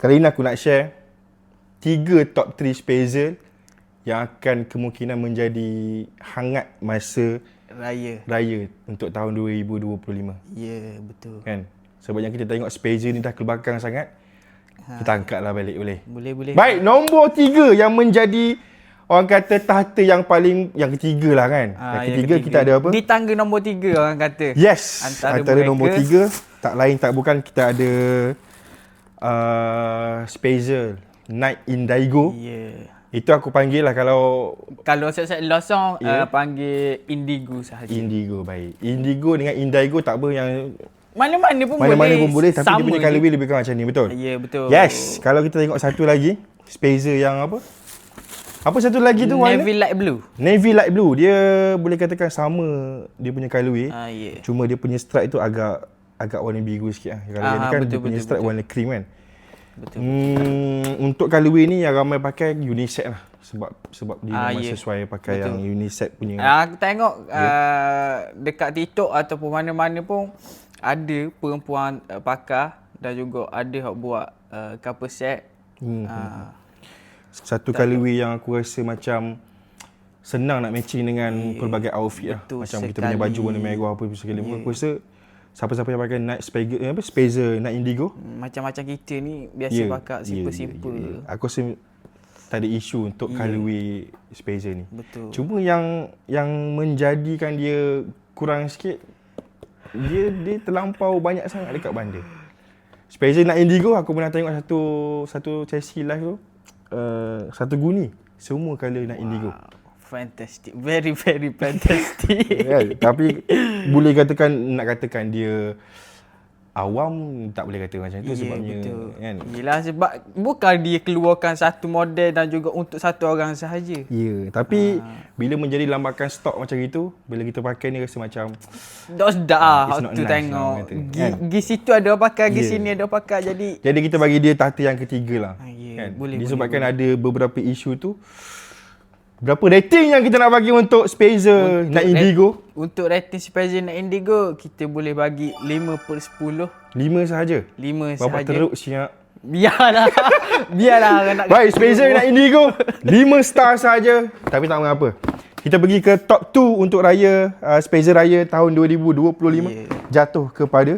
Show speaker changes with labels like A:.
A: Kali ini aku nak share tiga top 3 Spazer yang akan kemungkinan menjadi hangat masa
B: Raya.
A: raya untuk tahun 2025
B: Ya, betul.
A: kan. Sebabnya kita tengok Spazer ni dah kelebakang sangat. Kita angkatlah balik boleh.
B: Boleh, boleh.
A: Baik, nombor tiga yang menjadi orang kata tahta yang paling yang ketiga lah kan.
B: Ah,
A: yang ketiga, kita ada apa?
B: Di tangga nombor tiga orang kata.
A: Yes,
B: Antara
A: antara,
B: mereka-
A: nombor tiga tak lain tak bukan kita ada uh, Spazer Night Indigo.
B: Ya.
A: Itu aku panggil lah kalau
B: Kalau saya losong
A: Ya.
B: uh, panggil indigo sahaja.
A: Indigo baik. Indigo dengan Indigo tak apa yang
B: Mana-mana pun
A: mana-mana
B: boleh.
A: pun boleh tapi dia punya
B: je.
A: colourway lebih kurang macam ni betul?
B: Ya, betul.
A: Yes, kalau kita tengok satu lagi Spazer yang apa? Apa satu lagi tu warna?
B: Navy light blue.
A: Navy light blue. Dia boleh katakan sama dia punya colourway.
B: Ah, ya.
A: Cuma dia punya stripe tu agak agak warna biru sikit lah. Kalau
B: Ah,
A: yang ni kan
B: betul,
A: dia punya
B: betul,
A: stripe
B: betul.
A: warna cream kan.
B: Betul.
A: Hmm, untuk colourway ni yang ramai pakai unisex lah. Sebab sebab dia
B: Ah,
A: memang
B: ya.
A: sesuai pakai
B: Betul.
A: yang unisex punya.
B: Ah, Aku tengok
A: Ya.
B: uh, dekat TikTok ataupun mana-mana pun ada perempuan uh, pakar dan juga ada yang buat uh, couple set.
A: Hmm.
B: Ah,
A: Satu colourway yang aku rasa macam senang nak matching dengan pelbagai outfit lah.
B: betul
A: Macam kita punya baju
B: sekali.
A: warna merah apa sekali. Aku rasa siapa-siapa yang pakai Night Spazer, eh, apa Spazer Night Indigo
B: macam-macam kita ni biasa
A: Ya,
B: pakai simple-simple.
A: ya, ya. Aku rasa tak ada isu untuk
B: Ya.
A: colourway Spazer ni.
B: Betul.
A: Cuma yang yang menjadikan dia kurang sikit dia dia terlampau banyak sangat dekat bandar. Spazer nak Indigo aku pernah tengok satu satu sesi live tu. Uh, satu guni semua colour nak Indigo.
B: Fantastic. Very very fantastic.
A: Ya, tapi boleh katakan nak katakan dia awam tak boleh kata macam tu
B: Ya,
A: sebabnya
B: betul.
A: kan.
B: Yelah sebab bukan dia keluarkan satu model dan juga untuk satu orang sahaja.
A: Ya, tapi
B: Ah.
A: bila menjadi lambakan stok macam itu, bila kita pakai ni rasa macam
B: Dah sedap ah tu
A: nice
B: tengok.
A: lah
B: Gi,
A: kan?
B: gi situ ada orang pakai, gi
A: Ya.
B: sini ada orang pakai jadi
A: jadi kita bagi dia tahta yang ketiga lah.
B: Ah, ya,
A: kan?
B: boleh,
A: Disebabkan ada beberapa isu tu. Berapa rating yang kita nak bagi untuk Spazer
B: Untuk
A: nak
B: rat-
A: Indigo?
B: untuk rating Spazer nak Indigo kita boleh bagi 5 per 10.
A: 5 sahaja.
B: 5
A: Berapa
B: sahaja.
A: teruk siap.
B: Biarlah. Biarlah nak
A: Baik, Spazer nak Indigo 5 star saja. Tapi tak mengapa. Kita pergi ke top 2 untuk raya uh, Spazer raya tahun 2025
B: Yeah.
A: jatuh kepada